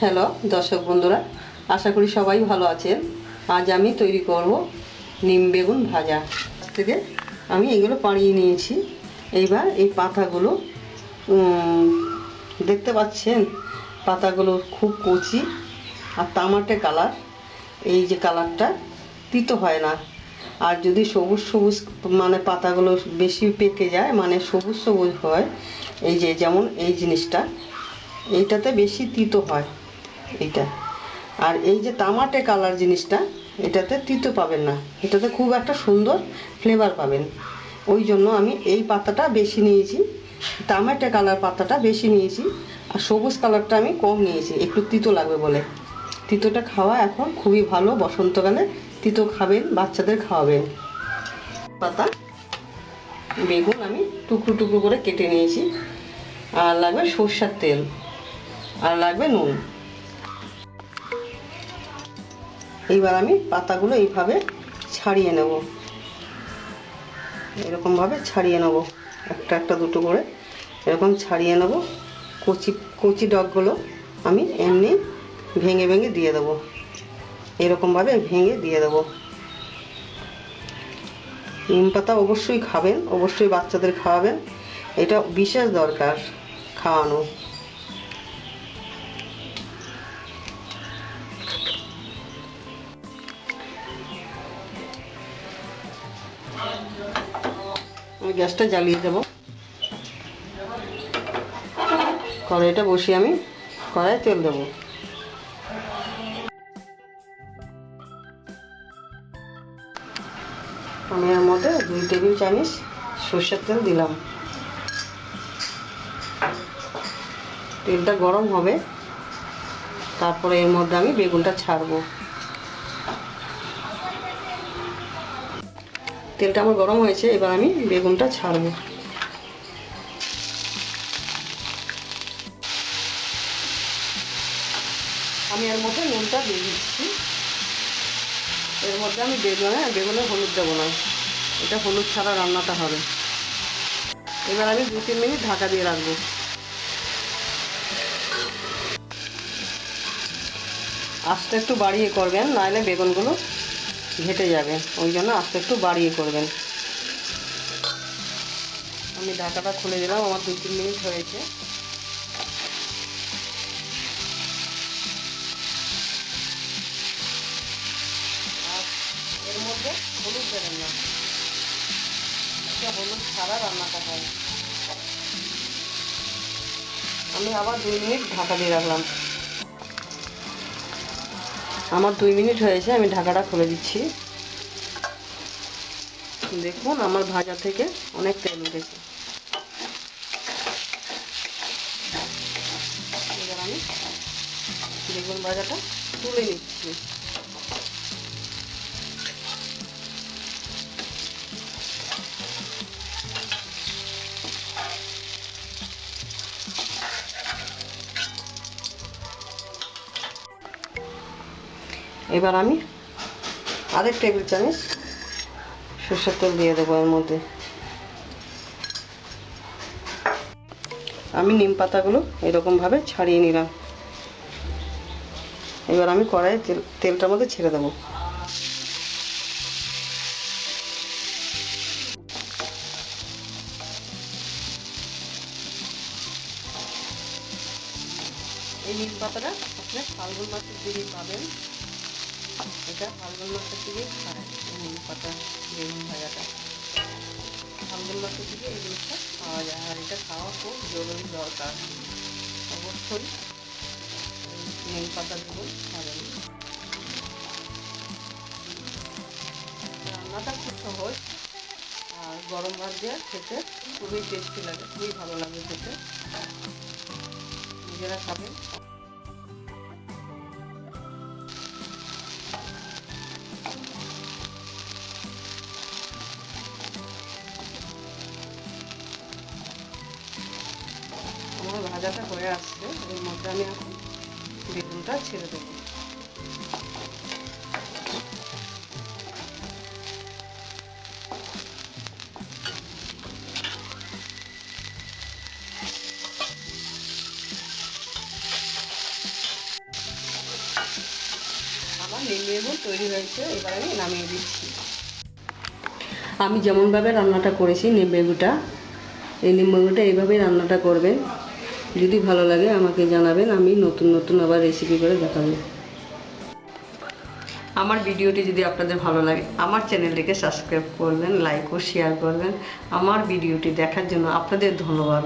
Hello, দর্শক বন্ধুরা, আশা করি সবাই ভালো আছেন। আজ আমি তৈরি করব নিম বেগুন ভাজা। থেকে আমি এগুলো পাড়িয়ে নিয়েছি। এইবার এই পাতাগুলো দেখতে পাচ্ছেন? পাতাগুলো খুব কচি আর তামাটে কালার। এই যে কালারটা তিতো হয় না। আর যদি সবুজ সবুজ মানে পাতাগুলো বেশি পেকে যায় মানে সবুজ সবুজ হয়, এই যে যেমন এই জিনিসটা, এইটাতে বেশি তিতো হয়। এইটা। আর এই যে তামাটে কালার জিনিসটা, এটাতে তিতো পাবেন না। এটাতে খুব একটা সুন্দর ফ্লেভার পাবেন। ওই জন্য আমি এই পাতাটা বেশি নিয়েছি, তামাটে কালার পাতাটা বেশি নিয়েছি, আর সবুজ কালারটা আমি কম নিয়েছি। একটু তিতো লাগবে বলে। তিতোটা খাওয়া এখন খুবই ভালো, বসন্তকালে তিতো খাবেন, বাচ্চাদের খাওয়াবেন। পাতা, বেগুন আমি টুকরো টুকরো করে কেটে নিয়েছি। আর লাগবে সর্ষার তেল। আর লাগবে নুন। এইবার আমি পাতাগুলো এইভাবে ছাড়িয়ে নেব। এরকমভাবে ছাড়িয়ে নেব। একটা একটা দুটো করে এরকম ছাড়িয়ে নেব। কচি কচি ডগগুলো আমি এমনি ভেঙে ভেঙে দিয়ে দেবো। এরকমভাবে ভেঙে দিয়ে দেবো। নিম পাতা অবশ্যই খাবেন, অবশ্যই বাচ্চাদের খাওয়াবেন। এটা বিশেষ দরকার খাওয়ানো। আমি গ্যাসটা জ্বালিয়ে দেবো। কড়াইটা বসিয়ে আমি কড়াই তেল দেবো। আমি এর মধ্যে দুই টেবিল চামচ সর্ষের তেল দিলাম। তেলটা গরম হবে। তারপরে এর মধ্যে আমি বেগুনটা ছাড়বো। তেলটা আমার গরম হয়েছে, এবার আমি বেগুনটা ছাড়বো। আমি এর মধ্যে নুনটা দিয়ে দিচ্ছি। এর মধ্যে আমি বেগুনে বেগুনে হলুদ দেবো না। এটা হলুদ ছাড়া রান্নাটা হবে। এবার আমি দু তিন মিনিট ঢাকা দিয়ে রাখব। আস্তে একটু বাড়িয়ে করবেন, নাহলে বেগুনগুলো ঘেটে যাবে। ওই জন্য আস্তে একটু বাড়িয়ে করবেন। আমি ঢাকাটা খুলে দিলাম, আমার দুই তিন মিনিট হয়েছে। এর মধ্যে হলুদ দেবেন না। হলুদ ছাড়া রান্নাটা হয় আমি আবার দুই মিনিট ঢাকা দিয়ে রাখলাম। আমার দুই মিনিট হয়েছে, আমি ঢাকাটা খুলে দিচ্ছি। দেখুন, আমার ভাজা থেকে অনেক তেল উঠেছে। এবার আমি বেগুন ভাজাটা তুলে নিচ্ছি। এবার আমি আরেক টেবিল চামচ, সর্ষের তেল দিয়ে দেবো এর মধ্যে। আমি নিম পাতাগুলো এরকমভাবে ছাড়িয়ে নিলাম। এবার আমি কড়াইয়ে তেল, তেলটার মধ্যে ছেড়ে দেবো। এই নিম পাতাটা আপনি ফাল্গুন মাসের দিকেই পাবেন এটা ফাল্গুন মাসের দিকেই খায় পাতা বেগুন ভাজাটা। ফাল্গুন মাসের দিকে এই জিনিসটা পাওয়া যায়, আর এটা খাওয়া খুব জরুরি দরকার। অবশ্যই এই নিম পাতাগুলো খাবেন রান্নাটা খুব সহজ, আর গরম ভাত দিয়ে খেতে খুবই টেস্টি লাগে, খুবই ভালো লাগে খেতে। নিজেরা খাবেন। ভাজাটা হয়ে আসছে, এর মধ্যে আমি এখন বেগুনটা ছেড়ে দেবো। আমার তৈরি হয়েছে, এবার আমি নামিয়ে দিচ্ছি। আমি যেমনভাবে রান্নাটা করেছি নিম বেগুনটা এই নিম বেগুনটা এইভাবেই রান্নাটা করবেন। যদি ভালো লাগে আমাকে জানাবেন, আমি নতুন নতুন আবার রেসিপি করে দেখাবো। আমার ভিডিওটি যদি আপনাদের ভালো লাগে, আমার চ্যানেলটিকে সাবস্ক্রাইব করবেন লাইক ও শেয়ার করবেন। আমার ভিডিওটি দেখার জন্য আপনাদের ধন্যবাদ।